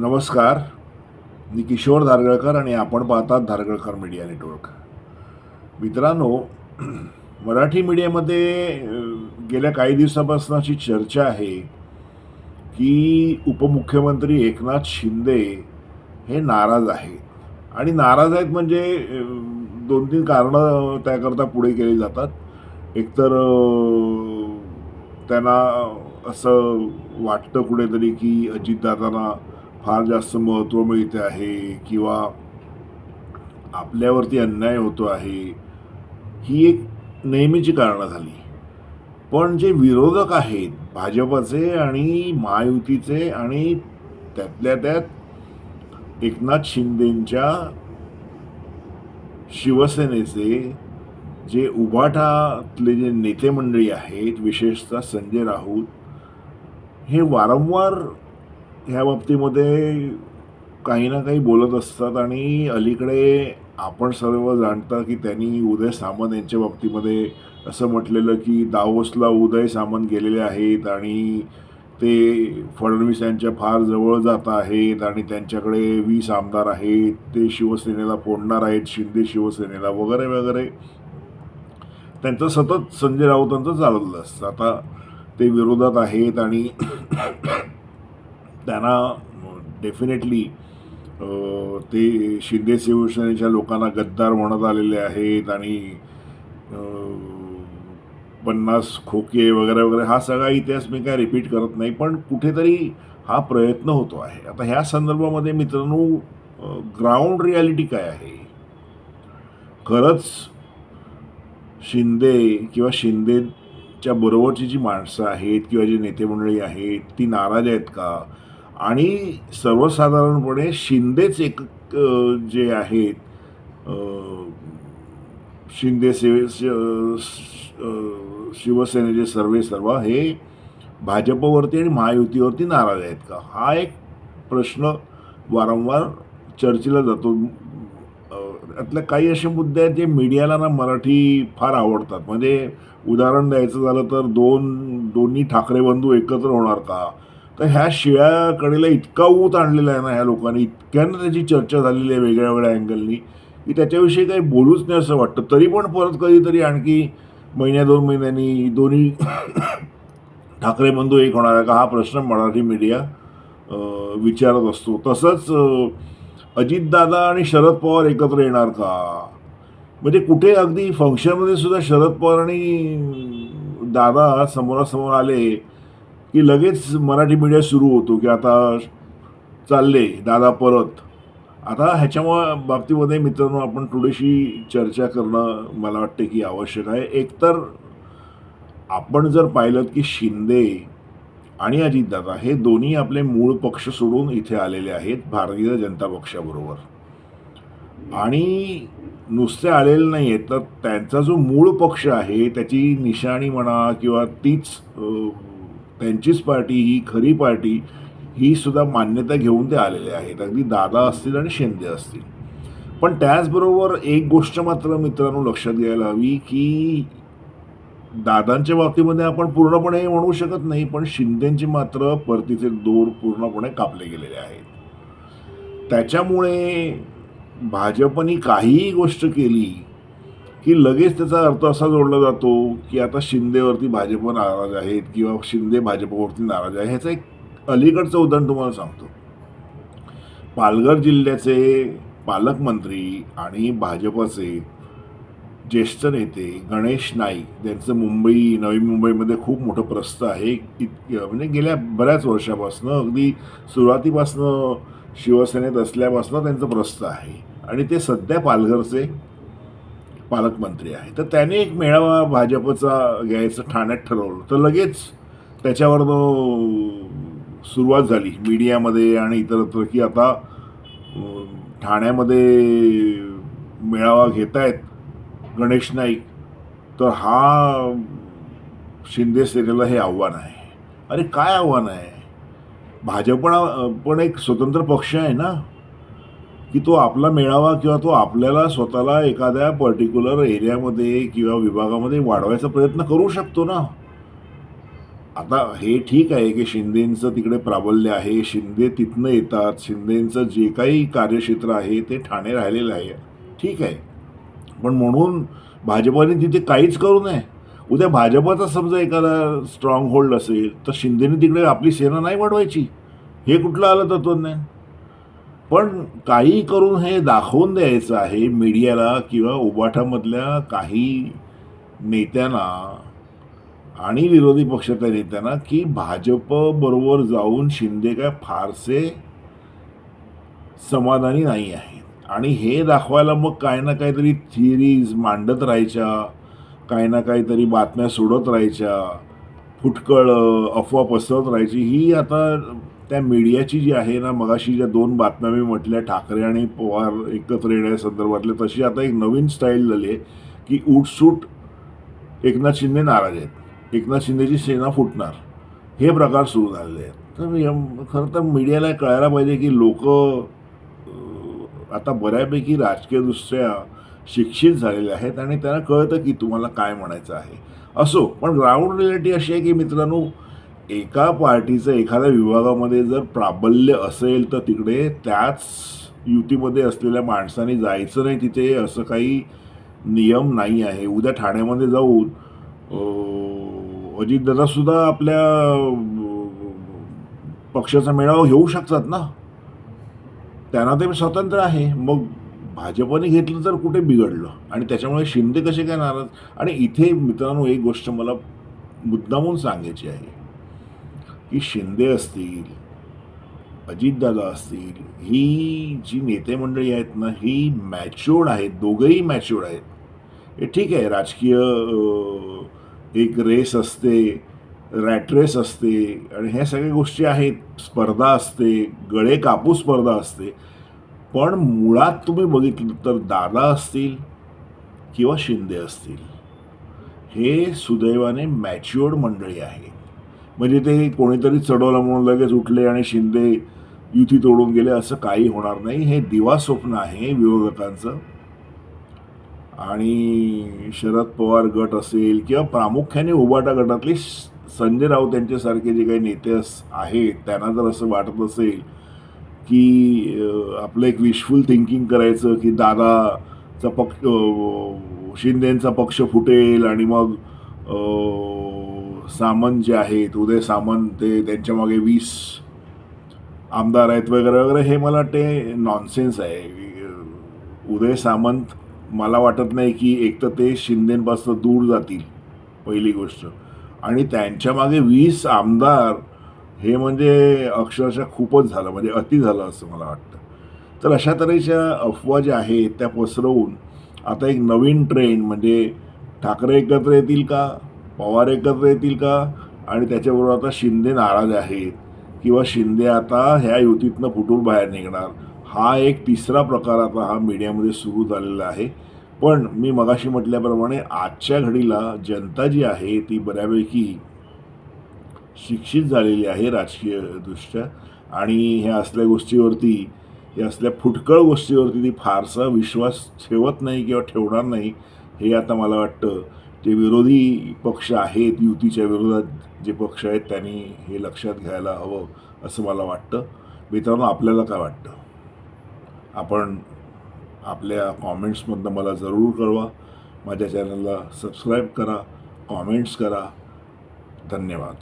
नमस्कार मी किशोर धारगळकर आणि आपण पाहतात धारगळकर मीडिया नेटवर्क. मित्रांनो मराठी मीडियामध्ये गेल्या काही दिवसापासून अशी चर्चा आहे की उपमुख्यमंत्री एकनाथ शिंदे हे नाराज आहेत. आणि नाराज आहेत म्हणजे दोन तीन कारणं त्याकरता पुढे केली जातात. एकतर त्यांना असं वाटतं कुठेतरी की अजितदादांना फार जास्त महत्त्व मिळते आहे किंवा आपल्यावरती अन्याय होतो आहे ही एक नेहमीची कारणं झाली. पण जे विरोधक आहेत भाजपचे आणि महायुतीचे आणि त्यातल्या त्यात एकनाथ शिंदेंच्या शिवसेनेचे जे उभाटातले जे नेते मंडळी आहेत विशेषतः संजय राऊत हे वारंवार ह्या बाबतीमध्ये काही ना काही बोलत असतात आणि अलीकडे आपण सर्व जाणता की त्यांनी उदय सामंत यांच्या बाबतीमध्ये असं म्हटलेलं की दावोसला उदय सामंत गेलेले आहेत आणि ते फडणवीस यांच्या फार जवळ जात आहेत आणि त्यांच्याकडे वीस आमदार आहेत ते शिवसेनेला फोडणार आहेत शिंदे शिवसेनेला वगैरे वगैरे. त्यांचं सतत संजय राऊतांचं चाललं असतं. आता ते विरोधात आहेत आणि त्यांना डेफिनेटली ते शिंदे शिवसेनेच्या लोकांना गद्दार म्हणत आलेले आहेत आणि पन्नास खोके वगैरे वगैरे हा सगळा इतिहास मी काय रिपीट करत नाही पण कुठेतरी हा प्रयत्न होतो आहे. आता ह्या संदर्भामध्ये मित्रांनो ग्राउंड रियालिटी काय आहे? खरंच शिंदे किंवा शिंदेच्या बरोबरची जी माणसं आहेत किंवा जी नेते मंडळी आहेत ती नाराज आहेत का? आणि सर्वसाधारणपणे शिंदेच एक जे आहेत शिंदे सेवे शि- शिवसेनेचे सर्वे सर्व हे भाजपवरती आणि महायुतीवरती नाराज आहेत का? हा एक प्रश्न वारंवार चर्चेला जातो. त्यातले काही असे मुद्दे आहेत जे मीडियाला ना मराठी फार आवडतात. म्हणजे उदाहरण द्यायचं झालं तर दोन दोन्ही ठाकरे बंधू एकत्र होणार का? तर ह्या शिळ्या कडेला इतका ऊत आणलेला आहे ना ह्या लोकांनी इतक्यानं त्याची चर्चा झालेली आहे वेगळ्या वेगळ्या अँगलनी की त्याच्याविषयी काही बोलूच नाही असं वाटतं. तरी पण परत कधीतरी आणखी महिन्या दोन महिन्यांनी दोन्ही ठाकरे बंधू एक होणार आहे का? हा प्रश्न मराठी मीडिया विचारत असतो. तसंच अजितदादा आणि शरद पवार एकत्र येणार का? म्हणजे कुठे अगदी फंक्शनमध्ये सुद्धा शरद पवार आणि दादा समोरासमोर आले की लगेच मराठी मीडिया सुरू होतो की आता चालले दादा परत. आता ह्याच्या बाबतीमध्ये मित्रांनो आपण थोडीशी चर्चा करणं मला वाटते की आवश्यक आहे. एकतर आपण जर पाहिलं की शिंदे आणि अजितदादा हे दोन्ही आपले मूळ पक्ष सोडून इथे आलेले आहेत भारतीय जनता पक्षाबरोबर. आणि नुसते आलेले नाही आहेत तर त्यांचा जो मूळ पक्ष आहे त्याची निशाणी म्हणा किंवा तीच त्यांचीच पार्टी ही खरी पार्टी ही सुद्धा मान्यता घेऊन ते आलेले आहेत. अगदी दादा असतील आणि शिंदे असतील. पण त्याचबरोबर एक गोष्ट मात्र मित्रांनो लक्षात घ्यायला हवी की दादांच्या बाबतीमध्ये आपण पूर्णपणे म्हणू शकत नाही पण शिंदेचे मात्र परतीचे दोर पूर्णपणे कापले गेलेले आहेत. त्याच्यामुळे भाजपनी काहीही गोष्ट केली की लगेच त्याचा अर्थ असा जोडला जातो की आता शिंदेवरती भाजप नाराज आहेत किंवा शिंदे भाजपवरती नाराज आहे ह्याचं एक अलीकडचं उदाहरण तुम्हाला सांगतो. पालघर जिल्ह्याचे पालकमंत्री आणि भाजपचे ज्येष्ठ नेते गणेश नाईक यांचं मुंबई नवी मुंबईमध्ये खूप मोठं प्रस्थ आहे. इतकं म्हणजे गेल्या बऱ्याच वर्षापासनं अगदी सुरुवातीपासनं शिवसेनेत असल्यापासनं त्यांचं प्रस्थ आहे. आणि ते सध्या पालघरचे पालकमंत्री आहे. तर त्याने एक मेळावा भाजपचा घ्यायचं ठाण्यात ठरवलं. तर लगेच त्याच्यावर सुरुवात झाली. मीडियामध्ये आणि इतरत्र की आता ठाण्यामध्ये मेळावा घेत आहेत गणेश नाईक तर हा शिंदे सेनेला हे आव्हान आहे. अरे काय आव्हान आहे? भाजप पण एक स्वतंत्र पक्ष आहे ना? की तो आपला मेळावा किंवा तो आपल्याला स्वतःला एखाद्या पर्टिक्युलर एरियामध्ये किंवा विभागामध्ये वाढवायचा प्रयत्न करू शकतो ना? आता हे ठीक आहे की शिंदेंचं तिकडे प्राबल्य आहे. शिंदे तिथनं येतात. शिंदेंचं जे काही कार्यक्षेत्र आहे ते ठाणे राहिलेलं आहे. ठीक आहे. पण म्हणून भाजपाने तिथे काहीच करू नये. उद्या भाजपाचा समजा एखादा स्ट्रॉंग होल्ड असेल तर शिंदेने तिकडे आपली सेना नाही वाढवायची. हे कुठलं आलं तत्वज्ञान पण काही करून हे दाखवून द्यायचं आहे मीडियाला किंवा उबाठामधल्या काही नेत्यांना आणि विरोधी पक्षाच्या नेत्यांना की भाजप बरोबर जाऊन शिंदे काय फारसे समाधानी नाही आहेत. आणि हे दाखवायला मग काय ना काहीतरी थिअरीज मांडत राहायच्या काय ना काहीतरी बातम्या सोडत राहायच्या फुटकळ अफवा पसरवत राहायची ही आता त्या मीडियाची जी आहे ना मगाशी ज्या दोन बातम्या मी म्हटल्या ठाकरे आणि पवार एकत्र येण्यासंदर्भातल्या तशी आता एक नवीन स्टाईल झाली आहे की उठसूट एकनाथ शिंदे नाराज आहेत. एकनाथ शिंदेची सेना फुटणार. हे प्रकार सुरू झालेले आहेत. तर खरं तर मीडियाला कळायला पाहिजे की लोक आता बऱ्यापैकी राजकीयदृष्ट्या शिक्षित झालेले आहेत आणि त्यांना कळतं की तुम्हाला काय म्हणायचं आहे. असो पण ग्राउंड रियालिटी अशी आहे की मित्रांनो एका पार्टीचं एखाद्या विभागामध्ये जर प्राबल्य असेल तर तिकडे त्याच युतीमध्ये असलेल्या माणसाने जायचं नाही तिथे असं काही नियम नाही आहे. उद्या ठाण्यामध्ये जाऊन अजितदादासुद्धा आपल्या पक्षाचा मेळावा घेऊ शकतात ना? त्यांना ते स्वतंत्र आहे. मग भाजपने घेतलं तर कुठे बिघडलं? आणि त्याच्यामुळे शिंदे कसे काय नाराज? आणि इथे मित्रांनो एक गोष्ट मला मुद्दामून सांगायची आहे. की शिंदे असतील अजितदादा असतील ही जी नेते मंडळी आहेत ना ही मॅच्युअर्ड आहेत दोघंही मॅच्युअर्ड आहेत. हे ठीक आहे राजकीय एक रेस असते रॅटरेस असते आणि ह्या सगळ्या गोष्टी आहेत. स्पर्धा असते गळे कापूस स्पर्धा असते. पण मुळात तुम्ही बघितलं तर दादा असतील किंवा शिंदे असतील हे सुदैवाने मॅच्युअर्ड मंडळी आहे म्हणजे ते कोणीतरी चढवलं म्हणून लगेच उठले आणि शिंदे युती तोडून गेले असं काही होणार नाही. हे दिवा स्वप्न आहे विरोधकांचं आणि शरद पवार गट असेल किंवा प्रामुख्याने उबाटा गटातले संजय राऊत यांच्यासारखे जे काही नेते आहेत त्यांना जर असं वाटत असेल की आपलं एक विशफुल थिंकिंग करायचं की दादाचा पक्ष शिंदेचा पक्ष फुटेल आणि मग सामंत जे आहेत उदय सामंत ते त्यांच्या मागे वीस आमदार आहेत वगैरे वगैरे हे मला वाटते नॉनसेन्स आहे. उदय सामंत मला वाटत नाही की एक तर ते शिंदेपासून दूर जातील पहिली गोष्ट. आणि त्यांच्या मागे वीस आमदार हे म्हणजे अक्षरशः खूपच झालं म्हणजे अति झालं असं मला वाटतं. तर अशा तऱ्हेच्या अफवा ज्या आहेत त्या पसरवून आता एक नवीन ट्रेंड म्हणजे ठाकरे एकत्र येतील का? पवार एकत्र येतील का? आणि त्याच्याबरोबर आता शिंदे नाराज आहेत. किंवा शिंदे आता ह्या युतीतनं फुटून बाहेर निघणार. हा एक तिसरा प्रकार आता हा मीडियामध्ये सुरू झालेला आहे. पण मी मगाशी म्हटल्याप्रमाणे आजच्या घडीला जनता जी आहे ती बऱ्यापैकी शिक्षित झालेली आहे राजकीयदृष्ट्या. आणि ह्या असल्या गोष्टीवरती या असल्या फुटकळ गोष्टीवरती ती फारसा विश्वास ठेवत नाही किंवा ठेवणार नाही हे आता मला वाटतं. जे विरोधी पक्ष आहेत युतीच्या विरोधात जे पक्ष आहेत त्यांनी हे लक्षात घ्यायला हवं असं मला वाटतं. मित्रांनो आपल्याला काय वाटतं? आपण आपल्या कॉमेंट्समधनं मला जरूर कळवा. माझ्या चॅनलला सबस्क्राईब करा कॉमेंट्स करा. धन्यवाद.